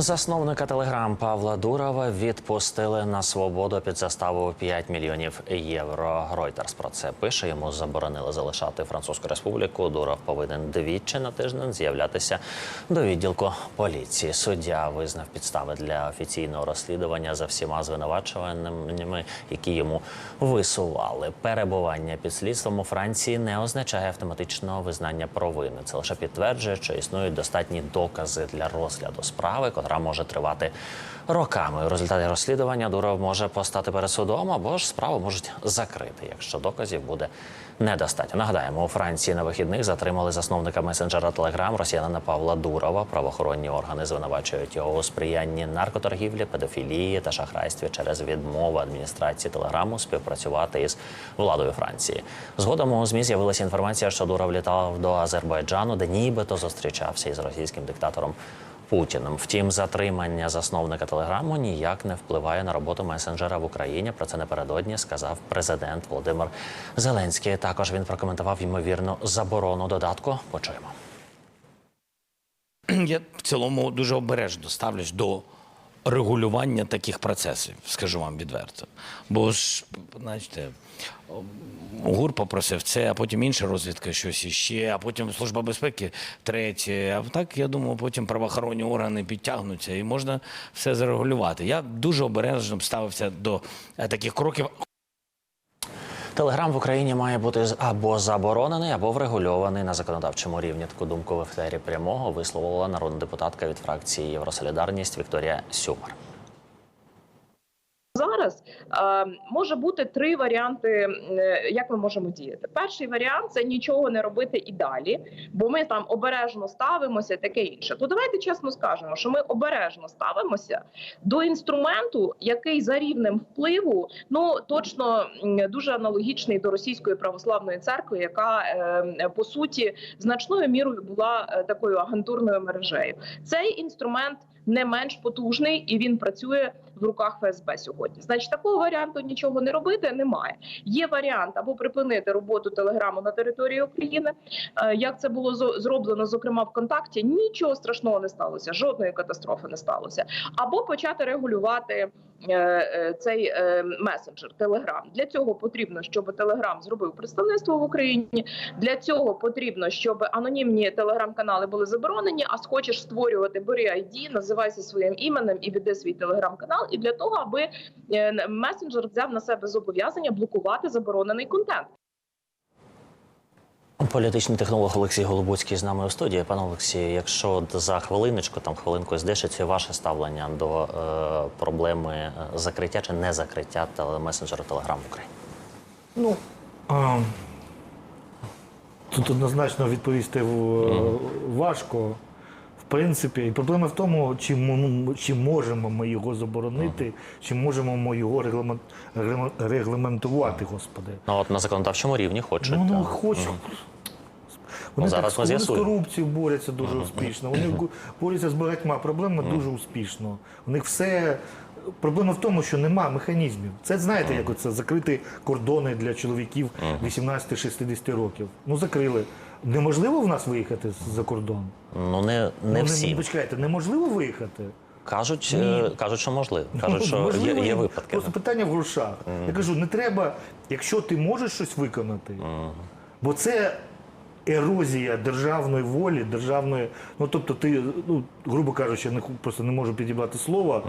Засновника телеграм Павла Дурова відпустили на свободу під заставу 5 мільйонів євро. Reuters про це пише. Йому заборонили залишати Французьку республіку. Дуров повинен двічі на тиждень з'являтися до відділку поліції. Суддя визнав підстави для офіційного розслідування за всіма звинувачуваннями, які йому висували. Перебування під слідством у Франції не означає автоматичного визнання провини. Це лише підтверджує, що існують достатні докази для розгляду справи, котра може тривати роками. У результаті розслідування Дуров може постати перед судом або ж справу можуть закрити, якщо доказів буде недостатньо. Нагадаємо, у Франції на вихідних затримали засновника месенджера Телеграм росіянина Павла Дурова. Правоохоронні органи звинувачують його у сприянні наркоторгівлі, педофілії та шахрайстві через відмову адміністрації Телеграму співпрацювати із владою Франції. Згодом у змі з'явилася інформація, що Дуров літав до Азербайджану, де нібито зустрічався із російським диктатором. Путіним. Втім, затримання засновника телеграму ніяк не впливає на роботу месенджера в Україні. Про це напередодні сказав президент Володимир Зеленський. Також він прокоментував ймовірну заборону додатку. Почуємо. Я в цілому дуже обережно ставлюсь до регулювання таких процесів, скажу вам відверто. Бо ж, знаєте, ГУР попросив це, а потім інша розвідка щось іще, а потім Служба безпеки третє. А так, я думаю, потім правоохоронні органи підтягнуться і можна все зарегулювати. Я дуже обережно ставився до е, таких кроків. Телеграм в Україні має бути або заборонений, або врегульований на законодавчому рівні. Таку думку в ефері прямого висловила народна депутатка від фракції Євросолідарність Вікторія Сюмар. Зараз може бути три варіанти, е, як ми можемо діяти. Перший варіант це нічого не робити і далі, бо ми там обережно ставимося, і таке інше. То давайте чесно скажемо, що ми обережно ставимося до інструменту, який за рівнем впливу ну точно дуже аналогічний до російської православної церкви, яка е, по суті значною мірою була е, такою агентурною мережею. Цей інструмент не менш потужний і він працює в руках ФСБ сьогодні. Значить, такого варіанту нічого не робити немає. Є варіант або припинити роботу телеграму на території України. Е, Як це було зроблено, зокрема ВКонтакті, нічого страшного не сталося, жодної катастрофи не сталося. Або почати регулювати е, е, цей месенджер Телеграм. Для цього потрібно, щоб Телеграм зробив представництво в Україні. Для цього потрібно, щоб анонімні телеграм-канали були заборонені. А схочеш створювати бери ID, називайся своїм іменем і веди свій телеграм-канал. І для того, аби е, месенджер взяв на себе зобов'язання блокувати заборонений контент. Політичний технолог Олексій Голубоцький з нами у студії. Пане Олексію, якщо за хвилиночку, там хвилинку здешиться ваше ставлення до е, проблеми е, закриття чи не закриття телемесенджера Телеграм в Україні? Ну, а, тут однозначно відповісти в- важко. Принципі, і проблема в тому, чи, мо- чи можемо ми його заборонити, чи можемо ми його регламент, регламент- регламентувати, господи. Ну от на законодавчому рівні хочуть. Ну, ну так. хочу. Мгм. Вони, Ну, зараз так, з корупцією борються дуже успішно. Вони борються з багатьма проблемами дуже успішно. У них все. Проблема в тому, що нема механізмів. Це знаєте, як оце закрити кордони для чоловіків 18-60 років. Ну закрили. Неможливо в нас виїхати за кордон. Ну не, не ну, всі. почекайте, неможливо виїхати. Кажуть, е, кажуть, що можливо. Кажуть, що Можливо, є і випадки. Просто питання в грошах. Я кажу, не треба, якщо ти можеш щось виконати, бо це ерозія державної волі, державної. Ну тобто, ти, ну, грубо кажучи, я не, просто не можу підібрати слова.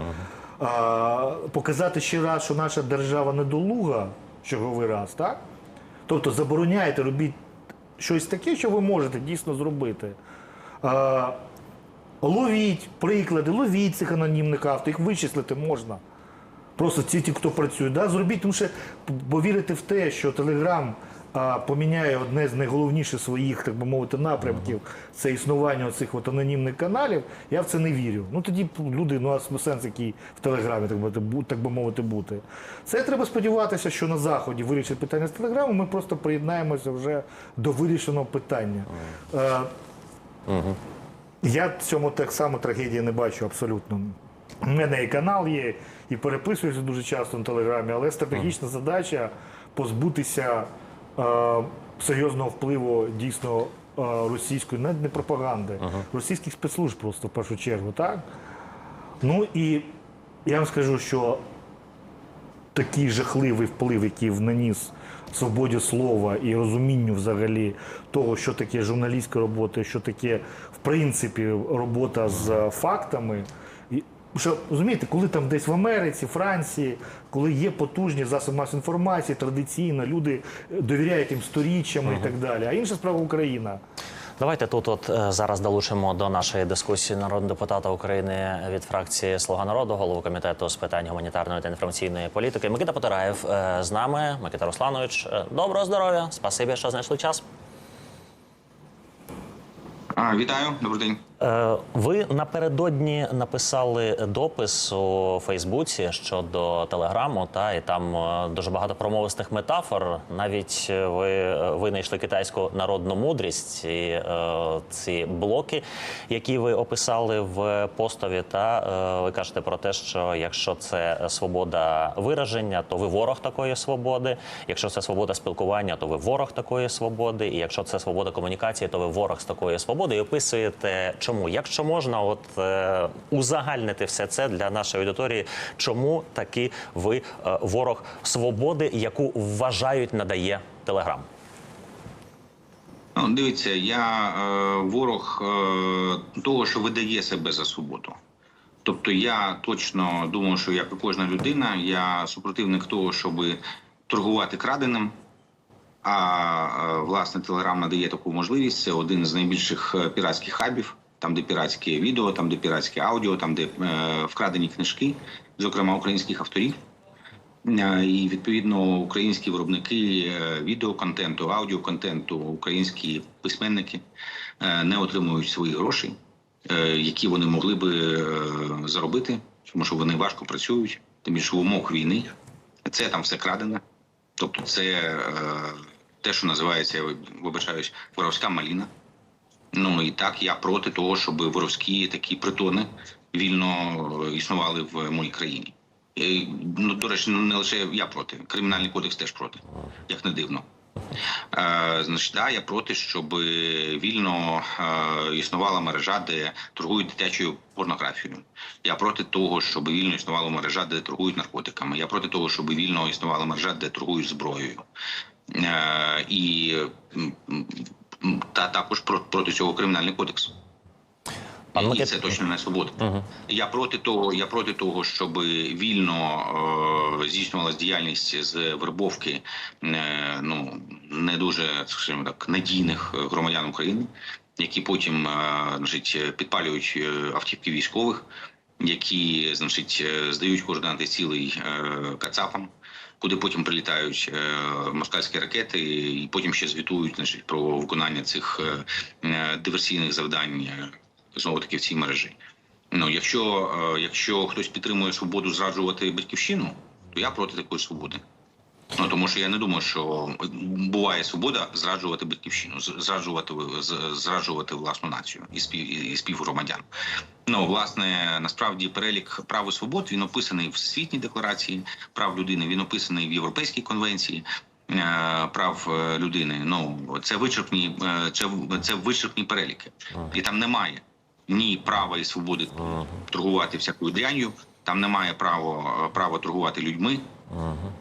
А, показати ще раз, що наша держава недолуга, черговий раз, так? Тобто забороняєте, робіть щось таке, що ви можете дійсно зробити. Е, ловіть приклади, ловіть цих анонімних авто, їх вичислити можна. Просто ці ті, хто працює, да? зробіть, тому що бо вірити в те, що Телеграм поміняє одне з найголовніших своїх, так би мовити, напрямків це існування цих от анонімних каналів, я в це не вірю. Ну тоді люди, ну а сенс який в Телеграмі, так би, так би мовити, бути. Це треба сподіватися, що на Заході вирішать питання з Телеграмом, ми просто приєднаємося вже до вирішеного питання. Е, я в цьому так само трагедії не бачу абсолютно. У мене і канал є, і переписуюся дуже часто на телеграмі, але стратегічна задача позбутися серйозного впливу дійсно е, російської, навіть не пропаганди, російських спецслужб просто в першу чергу, так? Ну і я вам скажу, що такий жахливий вплив, який наніс свободі слова і розумінню взагалі того, що таке журналістська робота, що таке, в принципі, робота з фактами. Що, розумієте, коли там десь в Америці, Франції, коли є потужні засоби масової інформації, традиційно, люди довіряють їм сторіччями і так далі. А інша справа Україна. Давайте тут от е, зараз долучимо до нашої дискусії народного депутата України від фракції Слуга народу, голову комітету з питань гуманітарної та інформаційної політики. Микита Потараєв е, з нами. Микита Русланович, е, доброго здоров'я. Спасибі, що знайшли час. А, вітаю, добрий день. Е, Ви напередодні написали допис у Фейсбуці щодо телеграму, та і там е, дуже багато промовистих метафор. Навіть е, ви винайшли китайську народну мудрість і е, ці блоки, які ви описали в постові. Та е, ви кажете про те, що якщо це свобода вираження, то ви ворог такої свободи. Якщо це свобода спілкування, то ви ворог такої свободи. І якщо це свобода комунікації, то ви ворог з такої свободи. І описуєте, чому, якщо можна, от е, узагальнити все це для нашої аудиторії, чому таки ви е, ворог свободи, яку вважають надає Телеграм? Ну, дивіться, я е, ворог е, того, що видає себе за свободу. Тобто я точно думаю, що як і кожна людина, я супротивник того, щоб торгувати краденим. А е, власне Телеграм надає таку можливість. Це один з найбільших е, піратських хабів, там, де піратське відео, там, де піратське аудіо, там, де е, вкрадені книжки, зокрема українських авторів. Е, І відповідно українські виробники е, відеоконтенту, аудіоконтенту, українські письменники не отримують свої гроші, які вони могли би заробити, тому що вони важко працюють, тим більше в умовах війни. Це там все крадене. Тобто, це те, що називається, я вибачаюсь, воровська маліна. Ну і так я проти того, щоб воровські такі притони вільно е, існували в моїй країні. І, ну, до речі, не лише я проти. Кримінальний кодекс теж проти, як не дивно. Е, значить, да, я проти, щоб вільно е, існувала мережа, де торгують дитячою порнографією. Я проти того, щоб вільно існувала мережа, де торгують наркотиками. Я проти того, щоб вільно існувала мережа, де торгують зброєю. Е, і та також про- проти цього кримінальний кодекс. Пан І це точно не свобода. Я проти того, я проти того, щоб вільно е, здійснювалась діяльність з вербовки е, ну не дуже скажімо так надійних громадян України, які потім е, значить, підпалюють е, автівки військових, які значить е, здають координати цілий е, кацапам. Куди потім прилітають е, москальські ракети, і потім ще звітують значить, про виконання цих е, е, диверсійних завдань знову таки в цій мережі. Ну, якщо, якщо хтось підтримує свободу зраджувати батьківщину, то я проти такої свободи. Ну тому що я не думаю, що буває свобода зраджувати батьківщину, зраджувати зраджувати власну націю і спів і співгромадян. Ну власне, насправді перелік прав і свобод він описаний в всесвітній декларації прав людини. Він описаний в Європейській конвенції. е, Прав е, людини, ну це вичерпні, е, це, це вичерпні переліки, і там немає ні права і свободи торгувати всякою дрянью. Там немає права права торгувати людьми.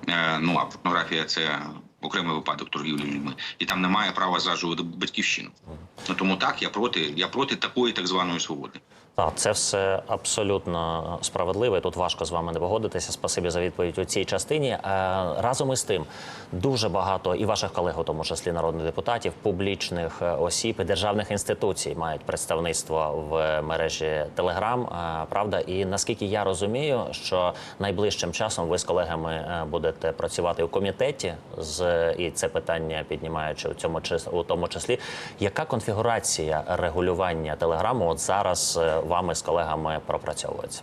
Е, ну а порнографія це окремий випадок торгівлі людьми, і там немає права зраджувати батьківщину. Ну тому так я проти, я проти такої так званої свободи. Так, це все абсолютно справедливо. Тут важко з вами не погодитися. Спасибі за відповідь у цій частині. Е, Разом із тим, дуже багато і ваших колег, у тому числі народних депутатів, публічних е, осіб і державних інституцій мають представництво в мережі Телеграм. Правда, і наскільки я розумію, що найближчим часом ви з колегами е, будете працювати у комітеті з і це питання піднімаючи у цьому у тому числі. Яка конфігурація регулювання телеграму от зараз вами з колегами пропрацьовується?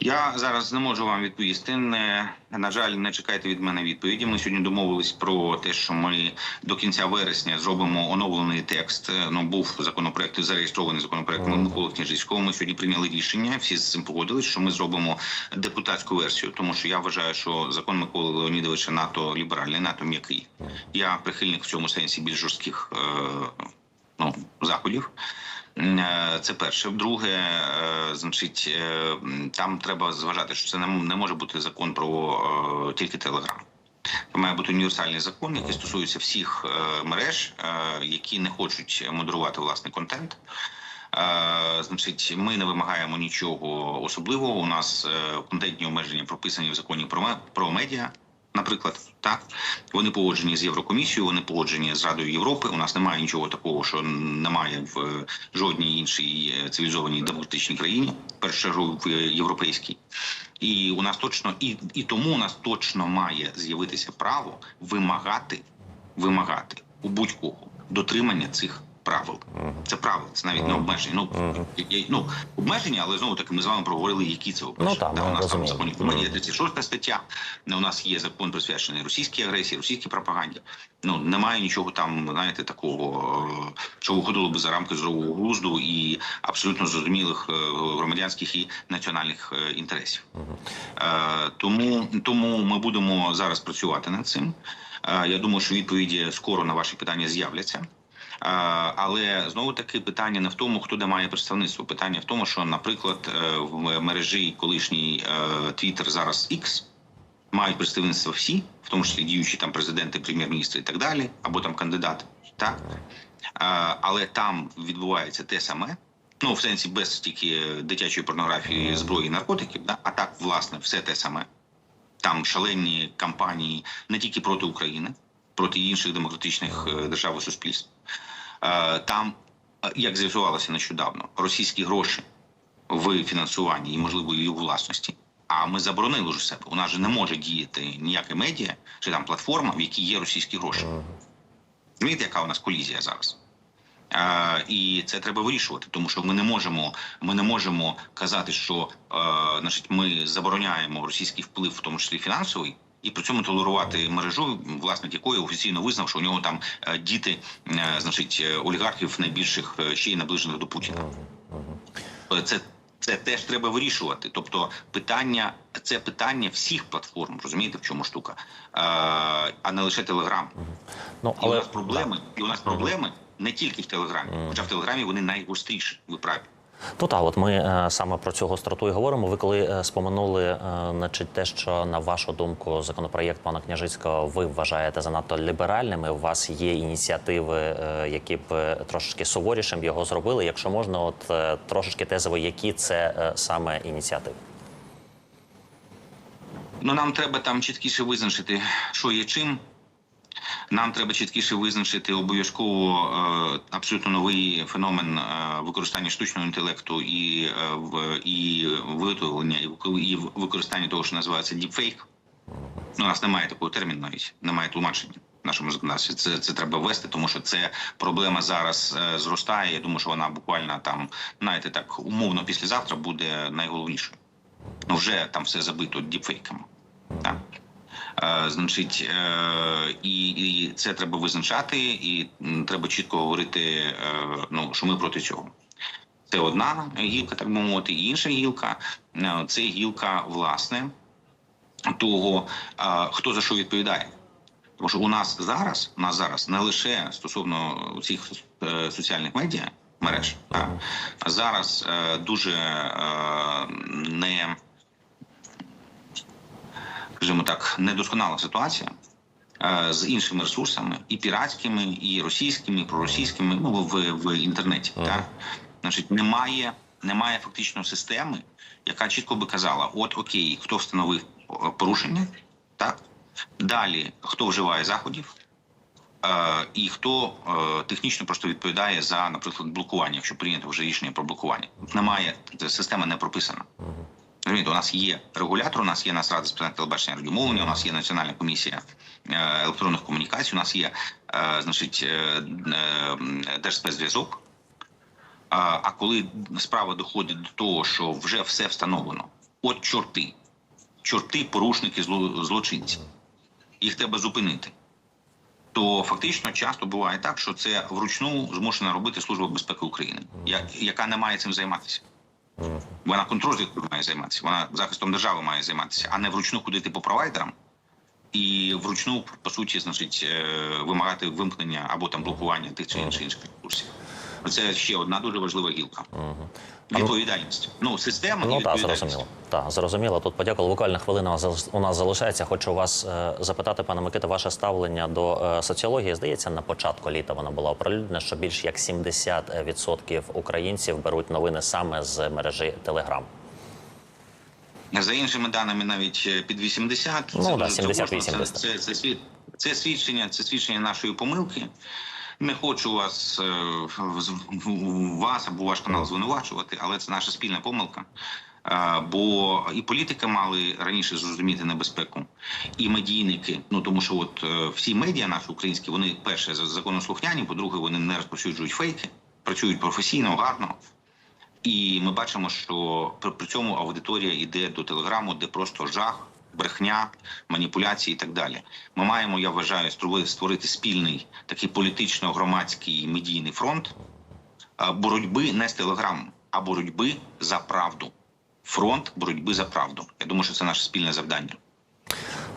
Я зараз не можу вам відповісти. Не на жаль, не чекайте від мене відповіді. Ми сьогодні домовились про те, що ми до кінця вересня зробимо оновлений текст. Ну був законопроект зареєстрований законопроект Миколи Княжицького. Ми сьогодні прийняли рішення. Всі з цим погодились, що ми зробимо депутатську версію, тому що я вважаю, що закон Миколи Леонідовича НАТО ліберальний, НАТО м'який. Я прихильник в цьому сенсі більш жорстких е, ну, заходів. Е, Це перше. Друге, е, значить, е, там треба зважати, що це не може бути закон про тільки Телеграм. Це має бути універсальний закон, який стосується всіх мереж, які не хочуть модерувати власний контент. Значить, ми не вимагаємо нічого особливого. У нас контентні обмеження прописані в законі про медіа. Наприклад, так вони погоджені з Єврокомісією, вони погоджені з Радою Європи. У нас немає нічого такого, що немає в е, жодній іншій е, цивілізованій демократичній країні, першу чергу в е, європейській. І у нас точно і, і тому у нас точно має з'явитися право вимагати, вимагати у будь-кого дотримання цих правил. Це правила, це навіть не обмеження. Ну, ну обмеження, але знову таки ми з вами проговорили, які це обмеження. Ну, Да, у нас там законі про медіа 36 стаття. У нас є закон присвячений російській агресії, російській пропаганді. Ну немає нічого там, знаєте, такого, е, що виходило би за рамки здорового глузду і абсолютно зрозумілих е, громадянських і національних е, інтересів. Е, Тому тому ми будемо зараз працювати над цим. Е, Я думаю, що відповіді скоро на ваші питання з'являться. Е, Але знову таки питання не в тому, хто де має представництво. Питання в тому, що, наприклад, е, в мережі колишній е, Twitter зараз X мають представництво всі, в тому числі діючі там президенти, прем'єр-міністри і так далі, або там кандидати. Так Е, але там відбувається те саме. Ну, в сенсі без тільки дитячої порнографії, зброї наркотиків, да? а так, власне, все те саме. Там шалені кампанії не тільки проти України, проти інших демократичних е, держав і суспільств. Е, Там, е, як з'ясувалося нещодавно, російські гроші в фінансуванні і, можливо, і у власності. А ми заборонили у себе. У нас же не може діяти ніяке медіа чи там платформа, в якій є російські гроші. Розумієте, яка у нас колізія зараз? Е, і це треба вирішувати, тому що ми не можемо, ми не можемо казати, що е, значить, ми забороняємо російський вплив, в тому числі фінансовий, і при цьому толерувати мережу, власник якої офіційно визнав, що у нього там е, діти, е, значить, е, олігархів найбільших ще й наближених до Путіна. Це це теж треба вирішувати. Тобто, питання це питання всіх платформ, розумієте, в чому штука, а не лише Телеграм. Ну І у нас проблеми, і у нас проблеми не тільки в Телеграмі, хоча в Телеграмі вони найгостріші. Ви праві. Ну так, от ми е, саме про цю гостроту і говоримо. Ви коли е, споминули, е, значить, те, що на вашу думку, законопроєкт пана Княжицького ви вважаєте занадто ліберальними. У вас є ініціативи, які б трошечки суворішим його зробили. Якщо можна, от трошечки тезово, які це саме ініціативи? Ну нам треба там чіткіше визначити, що є чим. Нам треба чіткіше визначити обов'язково е, абсолютно новий феномен е, використання штучного інтелекту і, е, і виготовлення, і вик- і використання того, що називається діпфейк. Ну, у нас немає такого терміну навіть, немає тлумачення нашому законодавстві. Це, це треба ввести, тому що це проблема зараз зростає. Я думаю, що вона буквально там, знаєте, так умовно післязавтра буде найголовнішою. Ну вже там все забито діпфейками. Так. Е, значить, е, і, і це треба визначати, і треба чітко говорити, е, ну що ми проти цього. Це одна гілка, так би мовити, і інша гілка це гілка, власне, того, хто за що відповідає. Тому що у нас зараз, у нас зараз не лише стосовно цих соціальних медіа мереж, а зараз дуже не скажімо так, недосконала ситуація е, з іншими ресурсами, і піратськими, і російськими, і проросійськими, ну в, в інтернеті. Так? Значить, немає, немає фактично системи, яка чітко би казала: от окей, хто встановив е, порушення, так далі хто вживає заходів. Е, і хто е, технічно просто відповідає за, наприклад, блокування, якщо прийнято вже рішення про блокування. Немає система не прописана. Розумієте, у нас є регулятор, у нас є Нацрада з питань телебачення радіомовлення, у нас є Національна комісія е, електронних комунікацій, у нас є е, значить, е, е, Держспецзв'язок. А, коли справа доходить до того, що вже все встановлено, от чорти, чорти, порушники, зло- злочинці, їх треба зупинити. То фактично часто буває так, що це вручну змушена робити Служба безпеки України, яка не має цим займатися. Вона контррозвідкою має займатися, вона захистом держави має займатися, а не вручну ходити по провайдерам і вручну, по суті, значить, е, вимагати вимкнення або там блокування тих чи інших інших ресурсів. Це ще одна дуже важлива гілка. Відповідальність. Ну, система Ну так, відповідальність. зрозуміло. Так, зрозуміло. Тут подякували. Буквально хвилина у нас залишається. Хочу вас е, запитати, пане Микита, ваше ставлення до е, соціології. Здається, на початку літа вона була оприлюднена, що більш як 70% українців беруть новини саме з мережі Телеграм. За іншими даними, навіть е, під 80. Ну, це да, 70, тривожно. 80. Це, це, це, свід- це свідчення, це свідчення нашої помилки. Не хочу вас, е, вас або ваш канал звинувачувати, але це наша спільна помилка. Е, Бо і політики мали раніше зрозуміти небезпеку, і медійники. Ну тому що от е, всі медіа наші українські, вони перше законослухняні, по-друге, вони не розповсюджують фейки, працюють професійно, гарно. І ми бачимо, що при цьому аудиторія йде до телеграму, де просто жах, брехня, маніпуляції і так далі. Ми маємо, я вважаю, створити, спільний такий політично-громадський медійний фронт боротьби не з телеграмом, а боротьби за правду. Фронт боротьби за правду. Я думаю, що це наше спільне завдання.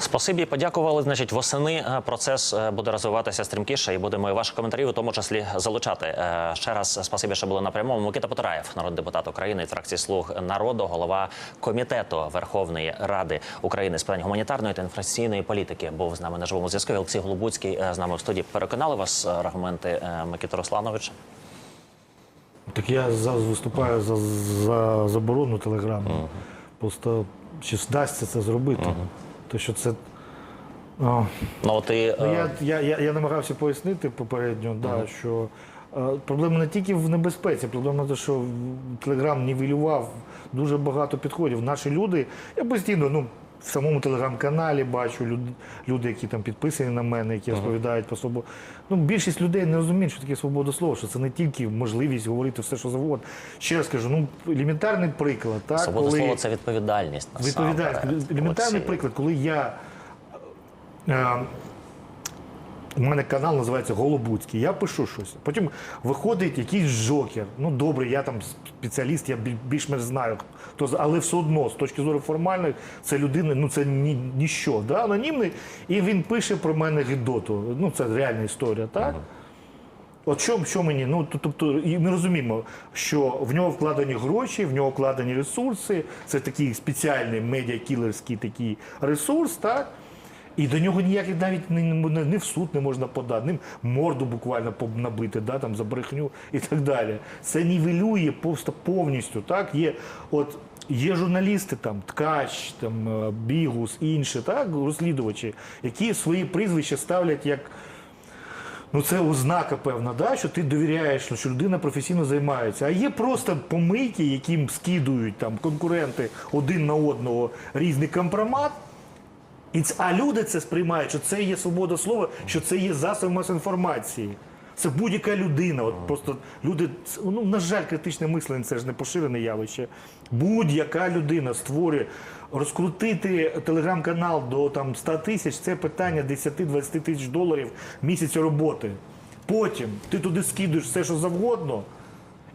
Спасибі, подякували. Значить, восени е, процес е, буде розвиватися стрімкіше, і будемо і ваші коментарі, у тому числі залучати. Е, Ще раз спасибі, що були на прямому. Микита Потараєв, народний депутат України фракції Слуг народу, голова комітету Верховної Ради України з питань гуманітарної та інформаційної політики. Був з нами на живому зв'язку. Олексій Голубуцький з нами в студії. Переконали вас аргументи Микита Руслановича? Так я зараз виступаю за, за заборону телеграму. Просто чи вдасться це зробити? То що це. Ну ти, Ну, е, я, я, я, я намагався пояснити попередньо, да, що е, проблема не тільки в небезпеці, проблема в те, що Телеграм нівелював дуже багато підходів. Наші люди, я постійно ну, в самому телеграм-каналі бачу люд, люди, які там підписані на мене, які розповідають про свободу. Ну, більшість людей не розуміють, що таке свобода слова, що це не тільки можливість говорити все, що завгодно. Ще раз кажу, ну елементарний приклад, так свобода коли... слова це відповідальність. Відповідальність. Елементарний приклад, коли я. Е, у мене канал називається Голобуцький. Я пишу щось. Потім виходить якийсь жокер. Ну добре, я там спеціаліст, я більш-менш знаю. Хто, але все одно, з точки зору формальної, це людина, ну це ні, ніщо. Да? Анонімний. І він пише про мене гідоту. Ну, це реальна історія, так? От що, що мені? Ну тобто, і ми розуміємо, що в нього вкладені гроші, в нього вкладені ресурси. Це такий спеціальний медіакілерський такий ресурс, так? І до нього ніяких навіть не, не, не в суд не можна подати, ним морду буквально набити, да, там, за брехню і так далі. Це нівелює просто повністю. Так? Є, от, є журналісти, там, Ткач, там, е, Бігус, інші, так, розслідувачі, які свої прізвища ставлять як. Ну, це ознака певна, да, що ти довіряєш, що людина професійно займається. А є просто помийки, яким скидують там конкуренти один на одного різний компромат. І а люди це сприймають, що це є свобода слова, що це є засоб масової інформації. Це будь-яка людина. От просто люди, ну на жаль, критичне мислення це ж не поширене явище. Будь-яка людина створює розкрутити телеграм-канал до там 100 тисяч. Це питання 10-20 тисяч доларів місяця роботи. Потім ти туди скидуєш все, що завгодно.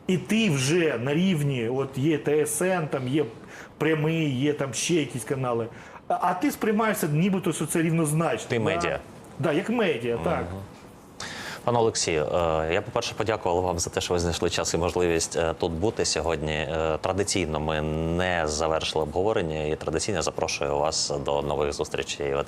І ти вже на рівні, от є ТСН, там є прямий, є там ще якісь канали. А, ти сприймаєшся нібито, що це рівнозначно. Ти медіа. Да, як медіа, так. Пане Олексію, е, я по-перше подякував вам за те, що ви знайшли час і можливість е, тут бути сьогодні. Е, Традиційно ми не завершили обговорення і традиційно запрошую вас до нових зустрічей.